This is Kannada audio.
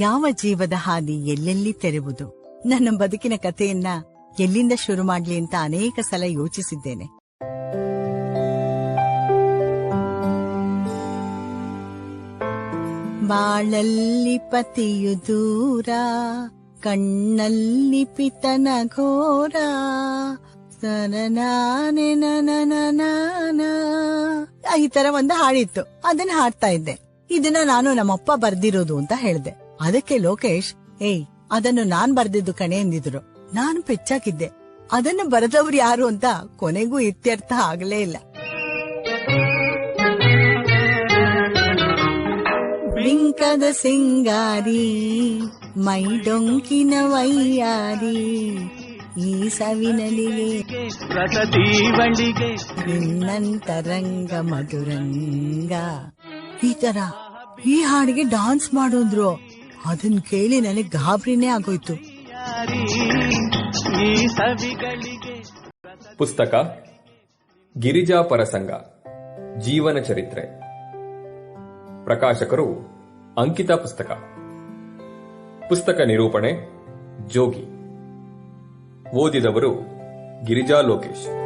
ಯಾವ ಜೀವದ ಹಾದಿ ಎಲ್ಲೆಲ್ಲಿ ತೆರೆವುದು? ನನ್ನ ಬದುಕಿನ ಕಥೆಯನ್ನ ಎಲ್ಲಿಂದ ಶುರು ಮಾಡ್ಲಿ ಅಂತ ಅನೇಕ ಸಲ ಯೋಚಿಸಿದ್ದೇನೆ. ಬಾಳಲ್ಲಿ ಪತಿಯು ದೂರ, ಕಣ್ಣಲ್ಲಿ ಪಿತನ ಘೋರ. ಈ ತರ ಒಂದು ಹಾಡಿತ್ತು. ಅದನ್ನ ಹಾಡ್ತಾ ಇದ್ದೆ. ಇದನ್ನ ನಾನು ನಮ್ಮಪ್ಪ ಬರ್ದಿರೋದು ಅಂತ ಹೇಳ್ದೆ. ಅದಕ್ಕೆ ಲೋಕೇಶ್ ಏಯ್ ಅದನ್ನು ನಾನ್ ಬರ್ದಿದ್ದು ಕಣೆ ಎಂದಿದ್ರು. ನಾನು ಪೆಚ್ಚಾಕಿದ್ದೆ. ಅದನ್ನು ಬರೆದವ್ರು ಯಾರು ಅಂತ ಕೊನೆಗೂ ಇತ್ಯರ್ಥ ಆಗಲೇ ಇಲ್ಲ. ಬಿಂಕದ ಸಿಂಗಾರಿ ಮೈ ಡೊಂಕಿನ ವೈಯಾರಿ ಈ ಸವಿನಲಿಗೆ ನಿನ್ನಂತರಂಗ ಮಧುರಂಗ. ಈ ತರ ಈ ಹಾಡಿಗೆ ಡಾನ್ಸ್ ಮಾಡೋದ್ರು ಅದನ್ ಕೇಳಿ ನನಗೆ ಗಾಬರಿನೇ ಆಗೋಯ್ತು. ಪುಸ್ತಕ, ಗಿರಿಜಾ ಪರಸಂಗ, ಜೀವನ ಚರಿತ್ರೆ. ಪ್ರಕಾಶಕರು, ಅಂಕಿತ ಪುಸ್ತಕ. ಪುಸ್ತಕ ನಿರೂಪಣೆ, ಜೋಗಿ. ಓದಿದವರು, ಗಿರಿಜಾ ಲೋಕೇಶ್.